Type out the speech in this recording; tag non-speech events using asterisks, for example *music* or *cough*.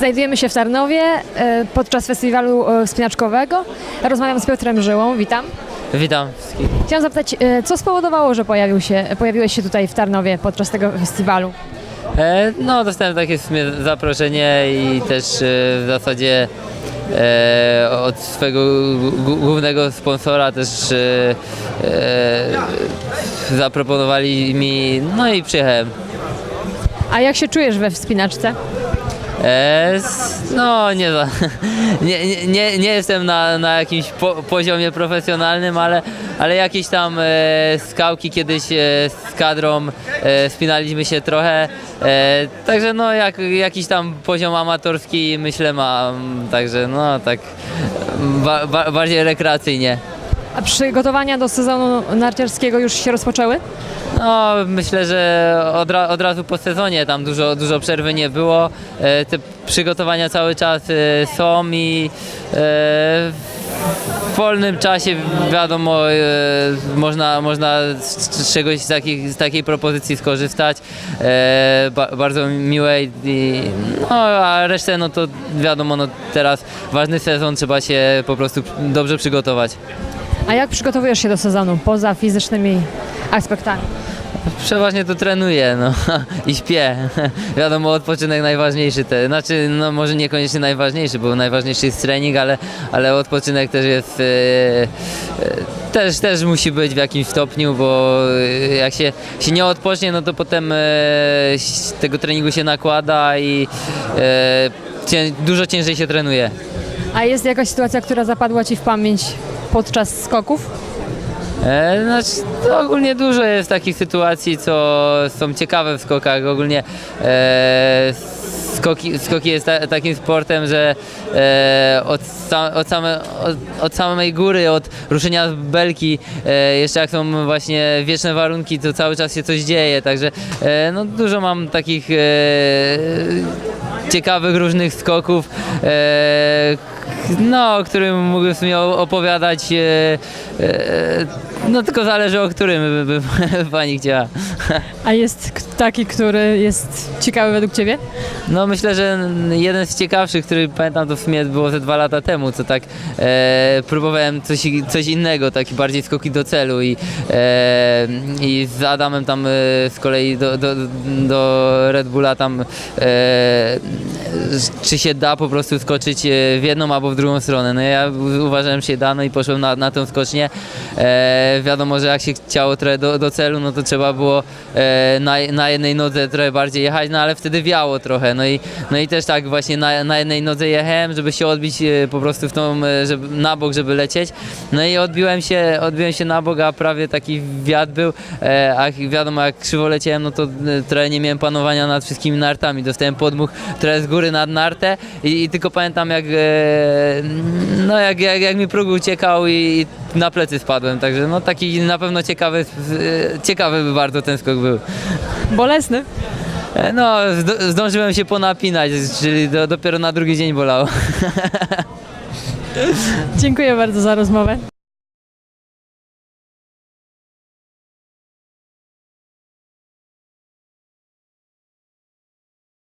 Znajdujemy się w Tarnowie e, podczas festiwalu e, wspinaczkowego. Rozmawiam z Piotrem Żyłą, witam. Witam. Chciałam zapytać, e, co spowodowało, że pojawił się, pojawiłeś się tutaj w Tarnowie podczas tego festiwalu? No, dostałem takie w sumie zaproszenie i też w zasadzie od swojego głównego sponsora też zaproponowali mi, no i przyjechałem. A jak się czujesz we wspinaczce? No, *laughs* nie, nie- nie, nie jestem na, na jakimś po, poziomie profesjonalnym, ale, ale jakieś tam e, skałki kiedyś e, z kadrą e, spinaliśmy się trochę. E, także no, jak, jakiś tam poziom amatorski myślę mam, także no tak ba, ba, bardziej rekreacyjnie. A przygotowania do sezonu narciarskiego już się rozpoczęły? No, myślę, że od, ra, od razu po sezonie tam dużo, dużo przerwy nie było. E, te przygotowania cały czas e, są i e, w wolnym czasie wiadomo, e, można, można z, czegoś z, takich, z takiej propozycji skorzystać. E, ba, bardzo miłej. I, no, a resztę no to wiadomo, no teraz ważny sezon, trzeba się po prostu dobrze przygotować. A jak przygotowujesz się do sezonu poza fizycznymi aspektami? Przeważnie to trenuję, no *laughs* i śpię. *laughs* Wiadomo, odpoczynek najważniejszy. Te, znaczy, no może niekoniecznie najważniejszy, bo najważniejszy jest trening, ale, ale odpoczynek też jest. E, też, też musi być w jakimś stopniu, bo e, jak się, się nie odpocznie, no to potem e, tego treningu się nakłada i e, cię, dużo ciężej się trenuje. A jest jakaś sytuacja, która zapadła Ci w pamięć podczas skoków? E, Znaczy, to ogólnie dużo jest takich sytuacji, co są ciekawe w skokach. Ogólnie e, skoki, skoki jest ta, takim sportem, że e, od, od, same, od, od samej góry, od ruszenia z belki, e, jeszcze jak są właśnie wieczne warunki, to cały czas się coś dzieje. Także e, no, dużo mam takich e, ciekawych różnych skoków. E, no, o którym mógłbym w sumie opowiadać. E, e, no tylko zależy o którym by, by *laughs* pani chciała. *laughs* A jest taki, który jest ciekawy według Ciebie? No myślę, że jeden z ciekawszych, który pamiętam to w sumie było ze dwa lata temu, co tak e, próbowałem coś, coś innego, taki bardziej skoki do celu i, e, i z Adamem tam e, z kolei do, do, do Red Bulla tam e, czy się da po prostu skoczyć e, w jedną albo w drugą stronę. No ja uważałem, że się da, no i poszłem na, na tą skocznię. E, wiadomo, że jak się chciało trochę do, do celu, no to trzeba było na, na jednej nodze trochę bardziej jechać, no ale wtedy wiało trochę. No i, no i też tak właśnie na, na jednej nodze jechałem, żeby się odbić e, po prostu w tą, e, żeby, na bok, żeby lecieć. No i odbiłem się, odbiłem się na bok, a prawie taki wiatr był, e, a wiadomo, jak krzywo leciałem, no to e, trochę nie miałem panowania nad wszystkimi nartami. Dostałem podmuch trochę z góry nad nartę i, i tylko pamiętam jak, e, no jak, jak, jak mi próg uciekał i, i na plecy spadłem, także no taki na pewno ciekawy, e, ciekawy by bardzo ten skok był. Bolesny. E, No, zdążyłem się ponapinać, czyli do, dopiero na drugi dzień bolało. *laughs* Dziękuję bardzo za rozmowę.